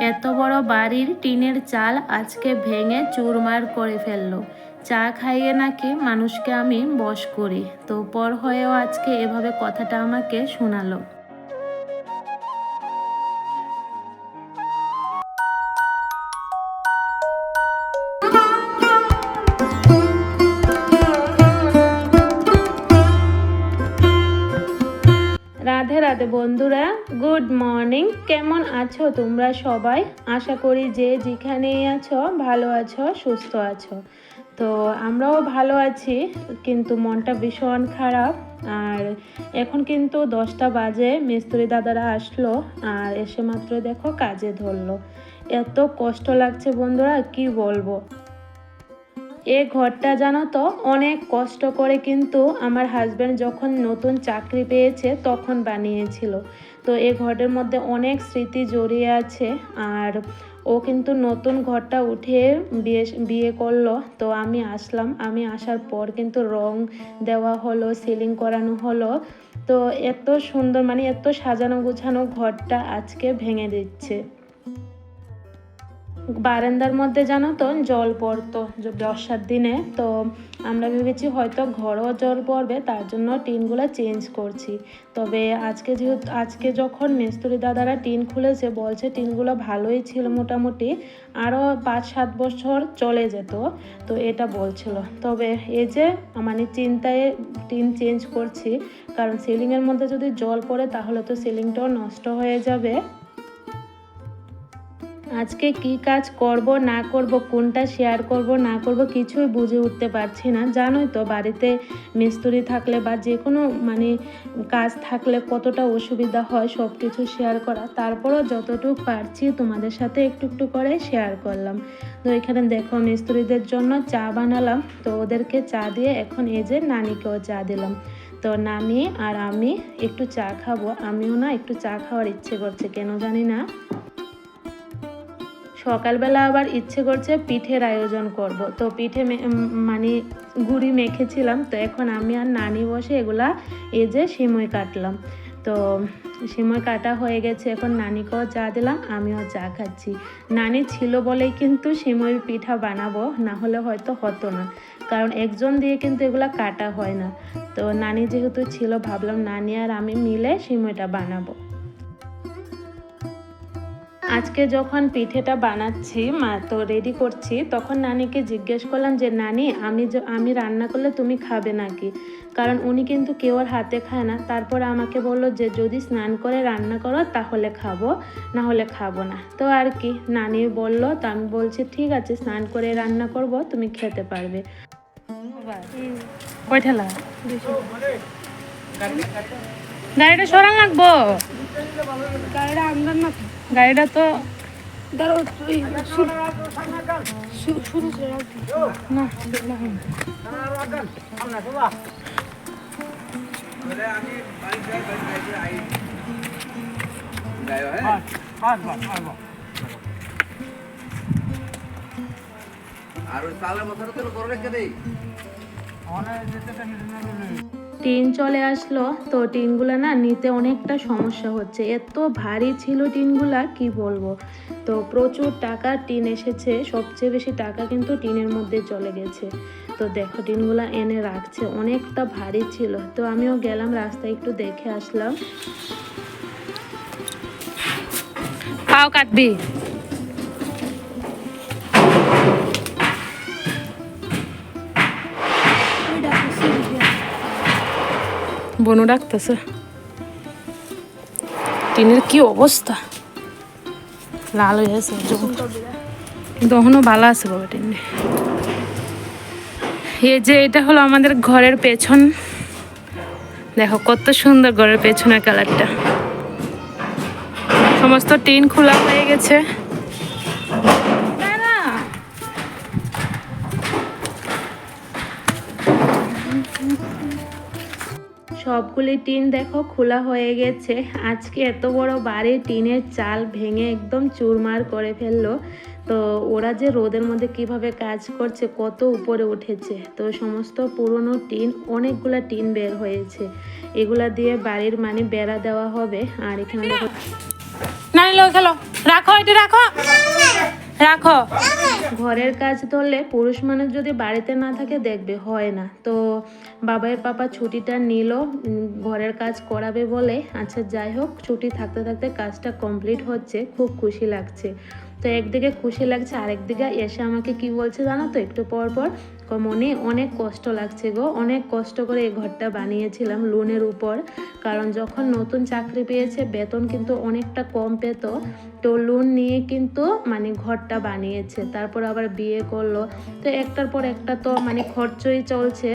এত বড় বাড়ির টিনের চাল আজকে ভেঙে চুরমার করে ফেলল। চা খাইয়ে নাকি মানুষকে আমি বশ করি। তো পর হয়েও আজকে এভাবে কথাটা আমাকে শোনালো। Good morning. কেমন আছো তোমরা সবাই? আশা করি যে যেখানেই আছো, ভালো আছো, সুস্থ আছো। তো আমরাও ভালো আছি, কিন্তু মনটা ভীষণ খারাপ। আর এখন কিন্তু দশটা বাজে, মিস্ত্রি দাদারা আসলো, আর এসে মাত্র দেখো কাজে ধরলো। এত কষ্ট লাগছে বন্ধুরা, কি বলব? এ ঘরটা জানো তো, অনেক কষ্ট করে কিন্তু আমার হাজব্যান্ড যখন নতুন চাকরি পেয়েছে, তখন বানিয়েছিল। তো এ ঘরের মধ্যে অনেক স্মৃতি জড়িয়ে আছে আর ও কিন্তু নতুন ঘরটা উঠে বিয়ে বিয়ে করল। তো আমি আসলাম। আমি আসার পর কিন্তু রং দেওয়া হলো, সিলিং করানো হলো। তো এত সুন্দর মানে এত সাজানো গুছানো ঘরটা আজকে ভেঙে দিচ্ছে। বারান্দার মধ্যে জানো তো, জল পড়তো বর্ষার দিনে। তো আমরা ভেবেছি হয়তো ঘরও জল পড়বে, তার জন্য টিনগুলো চেঞ্জ করছি। তবে আজকে যেহেতু, আজকে যখন মিস্ত্রি দাদারা টিন খুলেছে, বলছে টিনগুলো ভালোই ছিল মোটামুটি, আরও পাঁচ সাত বছর চলে যেত, তো এটা বলছিল। তবে এই যে মানে চিন্তায় টিন চেঞ্জ করছি, কারণ সিলিংয়ের মধ্যে যদি জল পড়ে, তাহলে তো সিলিংটাও নষ্ট হয়ে যাবে। আজকে কি কাজ করব, না করব, কোনটা শেয়ার করব, না করব কিছুই বুঝে উঠতে পারছি না। জানোই তো বাড়িতে মিস্ত্রি থাকলে বা যে কোনো মানে কাজ থাকলে কতটা অসুবিধা হয় সব কিছু শেয়ার করা। তারপরও যতটুকু পারছি তোমাদের সাথে একটু একটু করে শেয়ার করলাম। তো এখানে দেখো মিস্ত্রিদের জন্য চা বানালাম। তো ওদেরকে চা দিয়ে এখন এই যে নানিকেও চা দিলাম। তো নানি আর আমি একটু চা খাব। আমিও না একটু চা খাওয়ার ইচ্ছে করছে, কেন জানি না। সকালবেলা আবার ইচ্ছে করছে পিঠের আয়োজন করব। তো পিঠে মানে গুড়ি মেখেছিলাম, তো এখন আমি আর নানি বসে এগুলা এই যে সিমই কাটলাম। তো সিমই কাটা হয়ে গেছে, এখন নানিকেও চা দিলাম, আমিও চা খাচ্ছি। নানি ছিল বলেই কিন্তু সিমই পিঠা বানাবো, না হলে হয়তো হতো না, কারণ একজন দিয়ে কিন্তু এগুলা কাটা হয় না। তো নানি যেহেতু ছিল, ভাবলাম নানি আর আমি মিলে সিমইটা বানাবো। আজকে যখন পিঠেটা বানাচ্ছি মা তো রেডি করছি তখন নানিকে জিজ্ঞেস করলাম যে নানি আমি আমি রান্না করলে তুমি খাবে নাকি? কারণ উনি কিন্তু কেউ আর হাতে খায় না। তারপর আমাকে বলল যে যদি স্নান করে রান্না করো তাহলে খাব না হলে খাব না। তো আর কি নানি বলল তো আমি বলছি ঠিক আছে স্নান করে রান্না করব তুমি খেতে পারবে। কয় ঠেলা গাড়িটা সরান লাগবো? গাড়িটা আমদার না গাড়িটা তো আর ওই চালের মধ্যে তো করে রেখে দেই। টিন চলে আসলো, তো টিনগুলো না নিতে অনেকটা সমস্যা হচ্ছে। এত ভারী ছিল টিনগুলা, কি বলব? তো প্রচুর টাকা টিন এসেছে, সবচেয়ে বেশি টাকা কিন্তু টিনের মধ্যে চলে গেছে। তো দেখো, টিনগুলা এনে রাখছে, অনেকটা ভারী ছিল। তো আমিও গেলাম, রাস্তায় একটু দেখে আসলাম। পাও কাটবি। বনু ডাকতেছে। টিনের কি অবস্থা? লাল হয়ে? কিন্তু এখনও ভালো আছে বাবা টিনে এই যে এটা হলো আমাদের ঘরের পেছন। দেখো কত সুন্দর ঘরের পেছনের কালারটা। সমস্ত টিন খোলা হয়ে গেছে। সবগুলি টিন দেখো, খোলা হয়ে গেছে। আজকে এত বড় বাড়ির টিনের চাল ভেঙে একদম চুরমার করে ফেলল। তো ওরা যে রোদের মধ্যে কীভাবে কাজ করছে, কত উপরে উঠেছে। তো সমস্ত পুরনো টিন, অনেকগুলা টিন বের হয়েছে। এগুলা দিয়ে বাড়ির মানে বেড়া দেওয়া হবে। আর এখানে দেখো রাখো, এটা রাখো। রাখো। ঘরের কাজ ধরলে পুরুষ মানুষ যদি বাড়িতে না থাকে, দেখবে হয় না। তো বাবাই পাপা ছুটিটা নিল ঘরের কাজ করাবে বলে। আচ্ছা যাই হোক, ছুটি থাকতে থাকতে কাজটা কমপ্লিট হচ্ছে। খুব খুশি লাগছে। তো একদিকে খুশি লাগছে, আরেকদিকে এসে আমাকে কি বলছে জানো তো? একটু পর পর মনে অনেক কষ্ট লাগছে গো। অনেক কষ্ট করে এই ঘরটা বানিয়েছিলাম লোনের উপর। কারণ যখন নতুন চাকরি পেয়েছে, বেতন কিন্তু অনেকটা কম পেত। তো লোন নিয়ে কিন্তু মানে ঘরটা বানিয়েছে। তারপর আবার বিয়ে করল। তো একটার পর একটা তো মানে খরচই চলছে।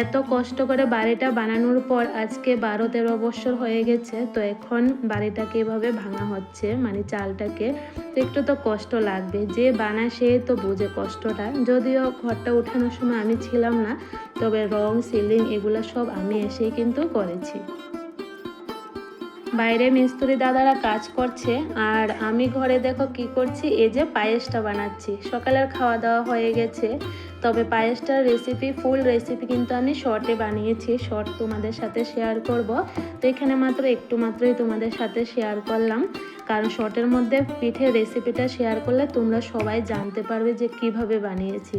এত কষ্ট করে বাড়িটা বানানোর পর আজকে বারো তেরো বছর হয়ে গেছে, তো এখন বাড়িটাকে এভাবে ভাঙা হচ্ছে মানে চালটাকে। তো একটু তো কষ্ট লাগবে, যে বানায় সে তো বুঝে কষ্টটা। যদিও ঘরটা ওঠানোর সময় আমি ছিলাম না, তবে রং, সিলিং এগুলো সব আমি এসেই কিন্তু করেছি। বাইরে মিস্ত্রি দাদারা কাজ করছে, আর আমি ঘরে দেখো কি করছি, এই যে পায়েসটা বানাচ্ছি। সকালের খাওয়া দাওয়া হয়ে গেছে তবে পায়েসটার রেসিপি ফুল রেসিপি কিন্তু আমি শর্টে বানিয়েছি। শর্ট তোমাদের সাথে শেয়ার করব। তো এখানে মাত্র একটু মাত্রই তোমাদের সাথে শেয়ার করলাম। কারণ শর্টের মধ্যে পিঠের রেসিপিটা শেয়ার করলে তোমরা সবাই জানতে পারবে যে কীভাবে বানিয়েছি।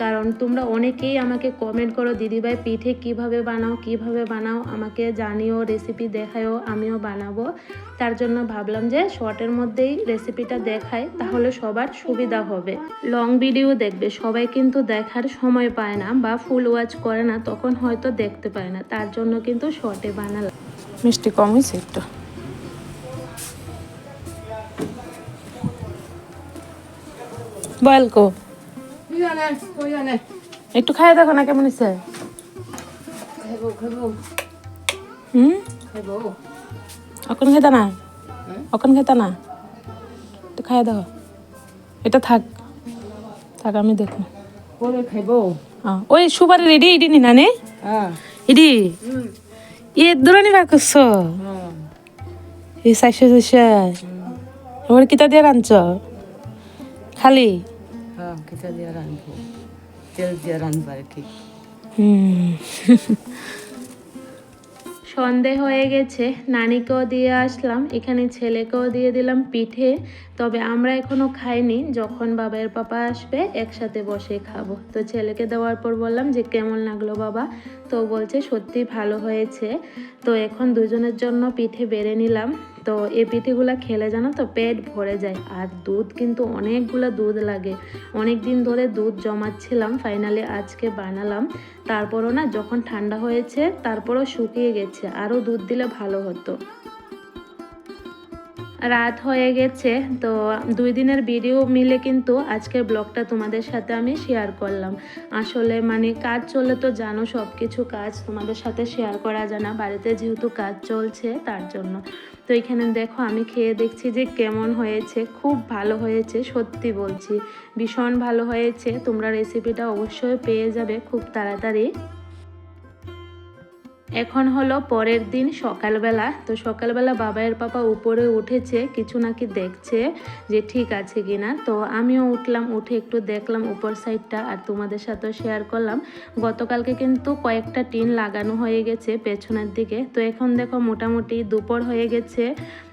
কারণ তোমরা অনেকেই আমাকে কমেন্ট করো, দিদিভাই, পিঠে কীভাবে বানাও কীভাবে বানাও? আমাকে জানিও রেসিপি দেখায়ও, আমিও বানাবো। তার জন্য ভাবলাম যে শর্টের মধ্যেই রেসিপিটা দেখাই, তাহলে সবার সুবিধা হবে। লং ভিডিও দেখবে, সবাই কিন্তু দেখার সময় পায় না বা ফুল ওয়াচ করে না, তখন হয়তো দেখতে পায় না, তার জন্য কিন্তু শর্টে বানালাম। মিষ্টি কম হয়েছে একটু। বয়েল কো। একটু খাইয়ে দেখো না কেমন হয়েছে। হুম? এখন খেতে না? এখন খেতে না? একটু খাইয়ে দেখো। এটা থাক। থাক আমি দেখো। ওই সুপারি রেডি ইডি নি না? নে হ্যাঁ। ইডি? ইয়ে দূরে নিবার করছ? এই চাইছে চাইছে এবার কিতা দিয়ে রাঁধছ? খালি? হ্যাঁ সন্ধে হয়ে গেছে, নানিকেও দিয়ে আসলাম, এখানে ছেলেকেও দিয়ে দিলাম পিঠে, তবে আমরা এখনও খাইনি, যখন বাবার পাপা আসবে, একসাথে বসে খাব। তো ছেলেকে দেওয়ার পর বললাম যে, কেমন লাগল বাবা? তো বলছে সত্যি ভালো হয়েছে। তো এখন দুজনের জন্য পিঠে বেড়ে নিলাম। তো এই পিঠেগুলো খেলে জানো তো পেট ভরে যায়। আর দুধ কিন্তু অনেকগুলো দুধ লাগে। অনেক দিন ধরে দুধ জমাচ্ছিলাম ফাইনালি আজকে বানালাম। তারপরও না যখন ঠান্ডা হয়েছে, তারপরও শুকিয়ে গেছে, আরও দুধ দিলে ভালো হতো। রাত হয়ে গেছে, তো দুই দিনের ভিডিও মিলে কিন্তু আজকের ব্লগটা তোমাদের সাথে আমি শেয়ার করলাম। আসলে মানে কাজ চলে তো জানো সব কিছু কাজ তোমাদের সাথে শেয়ার করা যায় না। বাড়িতে যেহেতু কাজ চলছে, তার জন্য। তো এখানে দেখো আমি খেয়ে দেখছি যে কেমন হয়েছে, খুব ভালো হয়েছে, সত্যি বলছি। ভীষণ ভালো হয়েছে। তোমরা রেসিপিটা অবশ্যই পেয়ে যাবে খুব তাড়াতাড়ি। এখন হলো পরের দিন সকালবেলা। তো সকালবেলা বাবাইয়ের পাপা উপরে উঠেছে, কিছু নাকি দেখছে যে ঠিক আছে কি না তো আমিও উঠলাম, উঠে একটু দেখলাম উপর সাইডটা আর তোমাদের সাথেও শেয়ার করলাম। গতকালকে কিন্তু কয়েকটা টিন লাগানো হয়ে গেছে পেছনের দিকে। তো এখন দেখো মোটামুটি দুপুর হয়ে গেছে।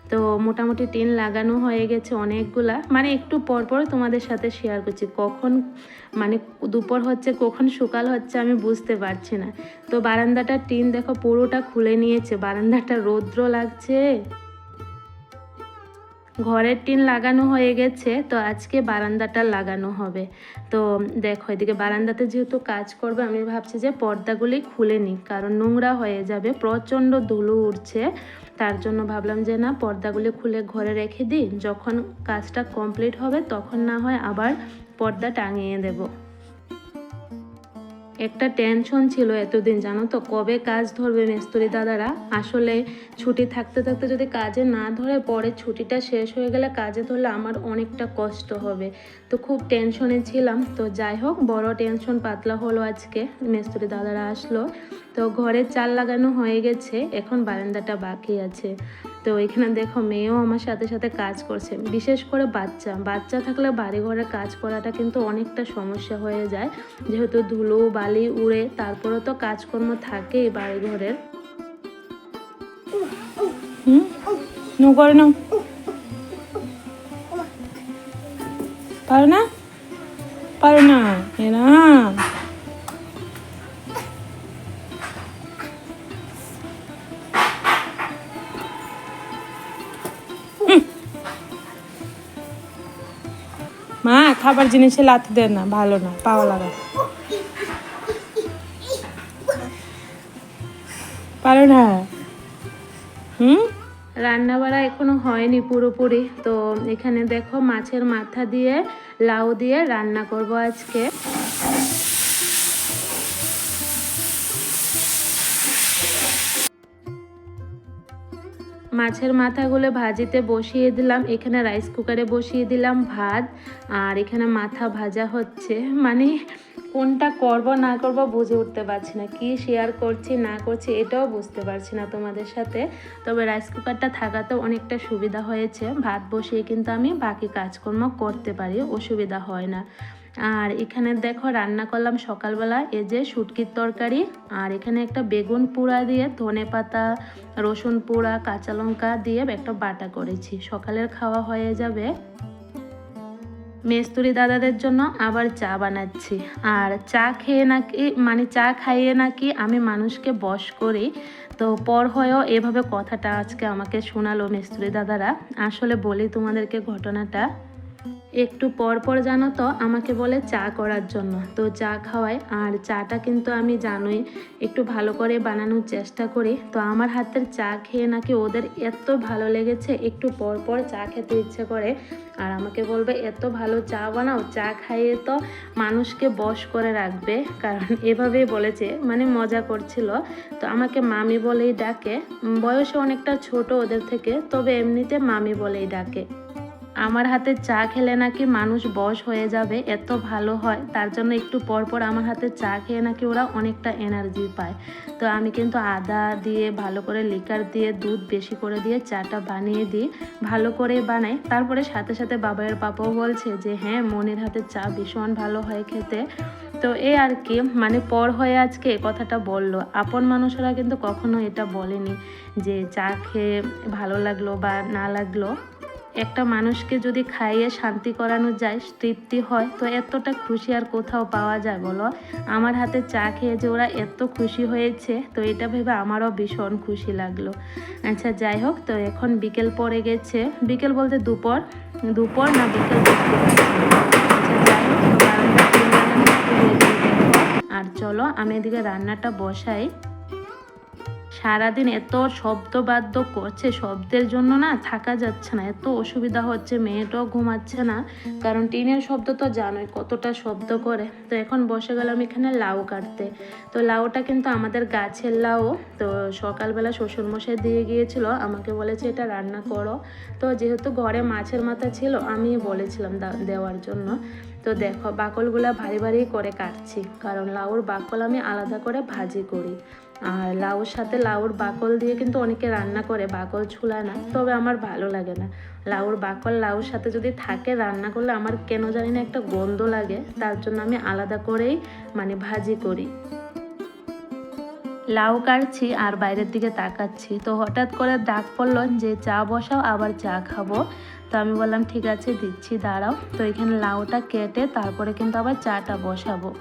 তো মোটামুটি টিন লাগানো হয়ে গেছে অনেকগুলা। মানে একটু পর পর তোমাদের সাথে শেয়ার করছি। কখন মানে দুপুর হচ্ছে, কখন সকাল হচ্ছে আমি বুঝতে পারছি না। তো বারান্দাটা টিন দেখো পুরোটা খুলে নিয়েছে। বারান্দাটা রৌদ্র লাগছে। ঘরের টিন লাগানো হয়ে গেছে। তো আজকে বারান্দাটা লাগানো হবে। তো দেখো, এদিকে বারান্দাতে যেহেতু কাজ করবে, আমি ভাবছি যে পর্দাগুলি খুলে নিই। কারণ নোংরা হয়ে যাবে। প্রচণ্ড ধুলো উঠছে। তার জন্য ভাবলাম যে না, পর্দাগুলো খুলে ঘরে রেখে দিই। যখন কাজটা কমপ্লিট হবে, তখন না হয় আবার পর্দা টাঙিয়ে দেবো। একটা টেনশন ছিল এতদিন, জানো তো? কবে কাজ ধরবে মিস্ত্রি দাদারা? আসলে ছুটি থাকতে থাকতে যদি কাজে না ধরে, পরে ছুটিটা শেষ হয়ে গেলে কাজে ধরলে আমার অনেকটা কষ্ট হবে। তো খুব টেনশনে ছিলাম। তো যাই হোক, বড় টেনশন পাতলা হলো আজকে। মিস্ত্রি দাদারা আসলো। তো ঘরে চাল লাগানো হয়ে গেছে। এখন বারান্দাটা বাকি আছে। তো এখানে দেখো মেয়েও আমার সাথে সাথে কাজ করছে। বিশেষ করে বাচ্চা। বাচ্চা থাকলে বাড়িঘরে কাজ করাটা কিন্তু অনেকটা সমস্যা হয়ে যায়। যেহেতু ধুলো, বালি উড়ে তারপরে তো কাজকর্ম থাকে বাড়িঘরের। হুম? করে না পারে না? পারে না এরা খাবার জিনিসে লাথি দেয় না, ভালো না, পাওয়া লাগা। পারো না? হুম? রান্না বাড়া এখনও হয়নি পুরোপুরি, তো এখানে দেখো মাছের মাথা দিয়ে লাউ দিয়ে রান্না করব আজকে। মাছের মাথাগুলো ভাজিতে বসিয়ে দিলাম। এখানে রাইস কুকারে বসিয়ে দিলাম ভাত। আর এখানে মাথা ভাজা হচ্ছে। মানে কোনটা করব, না করব বুঝে উঠতে পারছি না। কি শেয়ার করছি, না করছি এটাও বুঝতে পারছি না তোমাদের সাথে। তবে রাইস কুকারটা থাকাতেও অনেকটা সুবিধা হয়েছে। ভাত বসিয়ে কিন্তু আমি বাকি কাজকর্ম করতে পারি, অসুবিধা হয় না। আর এখানে দেখো রান্না করলাম সকালবেলা, এই যে শুটকির তরকারি, আর এখানে একটা বেগুন পোড়া দিয়ে, ধনে পাতা, রসুন পোড়া কাঁচা লঙ্কা দিয়ে একটা বাটা করেছি। সকালের খাওয়া হয়ে যাবে। মেস্তুরি দাদাদের জন্য আবার চা বানাচ্ছি। আর চা খেয়ে নাকি মানে চা খাইয়ে নাকি আমি মানুষকে বশ করি। তো পর হয়েও এভাবে কথাটা আজকে আমাকে শোনালো মেস্তুরি দাদারা। আসলে বলি তোমাদেরকে ঘটনাটা। একটু পর পর জানো তো, আমাকে বলে চা করার জন্য। তো চা খাওয়ায় আর চাটা কিন্তু আমি জানোই, একটু ভালো করে বানানোর চেষ্টা করি। তো আমার হাতের চা খেয়ে নাকি ওদের এত ভালো লেগেছে, একটু পর পর চা খেতে ইচ্ছে করে। আর আমাকে বলবে, এত ভালো চা বানাও, চা খাইয়ে তো মানুষকে বশ করে রাখবে। কারণ এভাবেই বলেছে মানে মজা করছিল। তো আমাকে মামি বলেই ডাকে। বয়সে অনেকটা ছোট ওদের থেকে, তবে এমনিতে মামি বলেই ডাকে। আমার হাতে চা খেলে নাকি মানুষ বশ হয়ে যাবে, এত ভালো হয়। তার জন্য একটু পর পর আমার হাতে চা খেয়ে নাকি ওরা অনেকটা এনার্জি পায়। তো আমি কিন্তু আদা দিয়ে ভালো করে লিকার দিয়ে দুধ বেশি করে দিয়ে চাটা বানিয়ে দিই, ভালো করে বানাই। তারপরে সাথে সাথে বাবাইয়ের পাপাও বলছে যে হ্যাঁ মনের হাতে চা ভীষণ ভালো হয় খেতে। তো এই আর কি মানে পর হয়ে আজকে এ কথাটা বলল। আপন মানুষেরা কিন্তু কখনো এটা বলেনি যে চা খেয়ে ভালো লাগল বা না লাগল। একটা মানুষকে যদি খাইয়ে শান্তি করানো যায়, তৃপ্তি হয়, তো এতটা খুশি আর কোথাও পাওয়া যায় বলো? আমার হাতে চা খেয়ে যে ওরা এত খুশি হয়েছে, তো এটা ভেবে আমারও ভীষণ খুশি লাগল। আচ্ছা যাই হোক, তো এখন বিকেল পড়ে গেছে। বিকেল বলতে দুপুর? দুপুর না বিকেল। আচ্ছা। আর চলো, আমি এদিকে রান্নাটা বসাই। সারাদিন এত শব্দ শব্দবাদ্য করছে, শব্দের জন্য না থাকা যাচ্ছে না। এত অসুবিধা হচ্ছে, মেয়েটাও ঘুমাচ্ছে না। কারণ টিনের শব্দ তো জানোই কতটা শব্দ করে। তো এখন বসে গেলাম এখানে লাউ কাটতে। তো লাউটা কিন্তু আমাদের গাছের লাউ। তো সকালবেলা শ্বশুরমশাই দিয়ে গিয়েছিল, আমাকে বলেছে এটা রান্না করো। তো যেহেতু ঘরে মাছের মাথা ছিল, আমি বলেছিলাম দেওয়ার জন্য। তো দেখো, বাকলগুলা ভারী ভারী করে কাটছি। কারণ লাউর বাকল আমি আলাদা করে ভাজি করি। আর লাউর সাথে লাউর বাকল দিয়ে কিন্তু অনেকে রান্না করে, বাকল ছুলা না। তবে আমার ভালো লাগে না। লাউর বাকল, লাউর সাথে যদি থাকে রান্না করলে আমার কেন জানি না একটা গন্ধ লাগে। তার জন্য আমি আলাদা করেই মানে ভাজি করি। লাউ কাটছি আর বাইরের দিকে তাকাচ্ছি। তো হঠাৎ করে ডাক পড়ল যে চা বসাও, আবার চা খাব। তো আমি বললাম, ঠিক আছে, দিচ্ছি, দাঁড়াও। তো এখানে লাউটা কেটে তারপরে কিন্তু আবার চাটা বসাবো।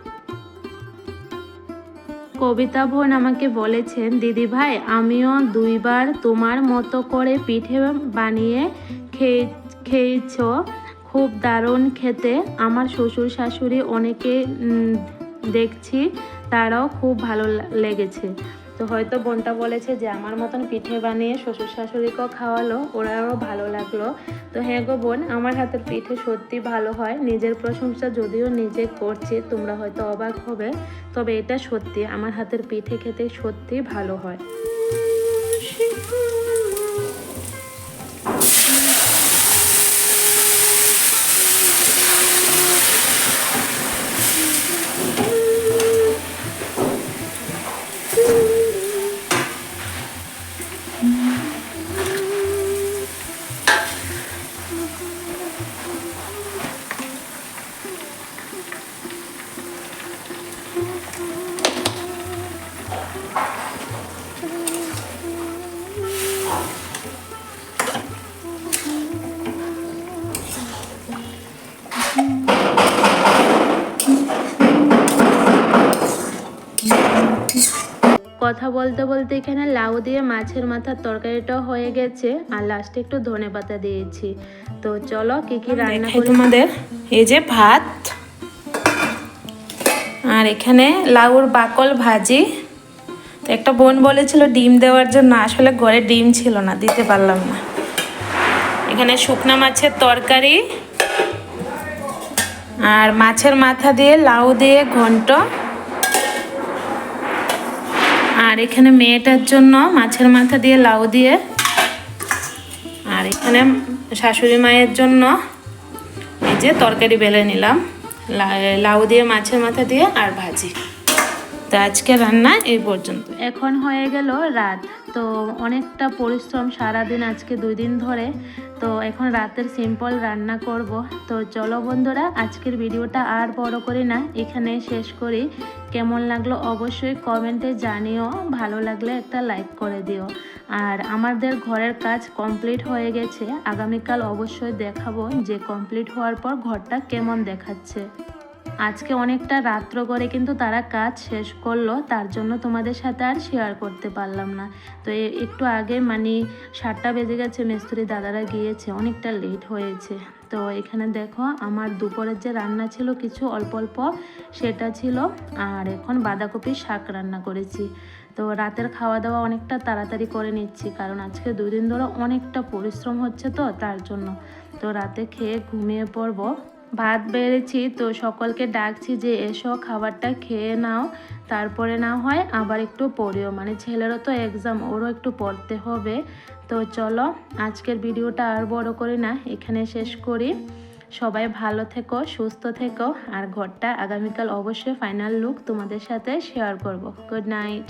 কবিতা বোন আমাকে বলেছেন, দিদি ভাই, আমিও দুইবার তোমার মতো করে পিঠে বানিয়ে খেয়ে, খেয়েছ। খুব দারুণ খেতে। আমার শ্বশুর শাশুড়ি অনেকে দেখছি, তারাও খুব ভালো লেগেছে। তো হয়তো বোনটা বলেছে যে আমার মতন পিঠে বানিয়ে শ্বশুর শাশুড়িকেও খাওয়ালো, ওরাও ভালো লাগল। তো হ্যাঁ গো বোন, আমার হাতের পিঠে সত্যি ভালো হয়, নিজের প্রশংসা যদিও নিজে করছি, তোমরা হয়তো অবাক হবে, তবে এটা সত্যি, আমার হাতের পিঠে খেতে সত্যি ভালো হয়। কথা বলতে বলতে এখানে লাউ দিয়ে মাছের মাথার তরকারিটাও হয়ে গেছে। আর লাস্টে একটু ধনে পাতা দিয়েছি। তো চলো কি কি রান্না করি তোমাদের। এই যে ভাত। আর এখানে লাউর বাকল ভাজি। তো একটা বোন বলেছিল ডিম দেওয়ার জন্য আসলে ঘরে ডিম ছিল না দিতে পারলাম না। এখানে শুকনো মাছের তরকারি। আর মাছের মাথা দিয়ে লাউ দিয়ে ঘন্ট। আর এখানে মেয়েটার জন্য মাছের মাথা দিয়ে লাউ দিয়ে, আর এখানে শাশুড়ি মায়ের জন্য এই যে তরকারি বেলে নিলাম লাউ দিয়ে, মাছের মাথা দিয়ে আর ভাজি। তো আজকে রান্না এই পর্যন্ত। এখন হয়ে গেল রাত। তো অনেকটা পরিশ্রম সারাদিন আজকে দুই দিন ধরে। তো এখন রাতের সিম্পল রান্না করব। তো চলো বন্ধুরা, আজকের ভিডিওটা আর বড় করি না, এখানে শেষ করি। কেমন লাগল অবশ্যই কমেন্টে জানিও, ভালো লাগলে একটা লাইক করে দিও। আর আমাদের ঘরের কাজ কমপ্লিট হয়ে গেছে, আগামীকাল অবশ্যই দেখাবো যে কমপ্লিট হওয়ার পর ঘরটা কেমন দেখাচ্ছে। আজকে অনেকটা রাত্র করে কিন্তু তারা কাজ শেষ করল, তার জন্য তোমাদের সাথে আর শেয়ার করতে পারলাম না। তো একটু আগে মানে সাতটা বেজে গেছে, মিস্ত্রি দাদারা গিয়েছে, অনেকটা লেট হয়েছে। তো এখানে দেখো, আমার দুপুরের যে রান্না ছিল কিছু অল্প অল্প, সেটা ছিল, আর এখন বাঁধাকপির শাক রান্না করেছি। তো রাতের খাওয়া দাওয়া অনেকটা তাড়াতাড়ি করে নিচ্ছি, কারণ আজকে দুদিন ধরে অনেকটা পরিশ্রম হচ্ছে তো, তার জন্য। তো রাতে খেয়ে ঘুমিয়ে পড়ব। ভাত বেড়েছি, তো সকলকে ডাকছি যে এসো খাবারটা খেয়ে নাও। তারপরে না হয় আবার একটু পড়িও। মানে ছেলেরও তো এক্সাম ওরও একটু পড়তে হবে। তো চলো, আজকের ভিডিওটা আর বড় করি না, এখানে শেষ করি। সবাই ভালো থেকো, সুস্থ থেকো, আর ঘরটা আগামীকাল অবশ্যই ফাইনাল লুক তোমাদের সাথে শেয়ার করব। Good night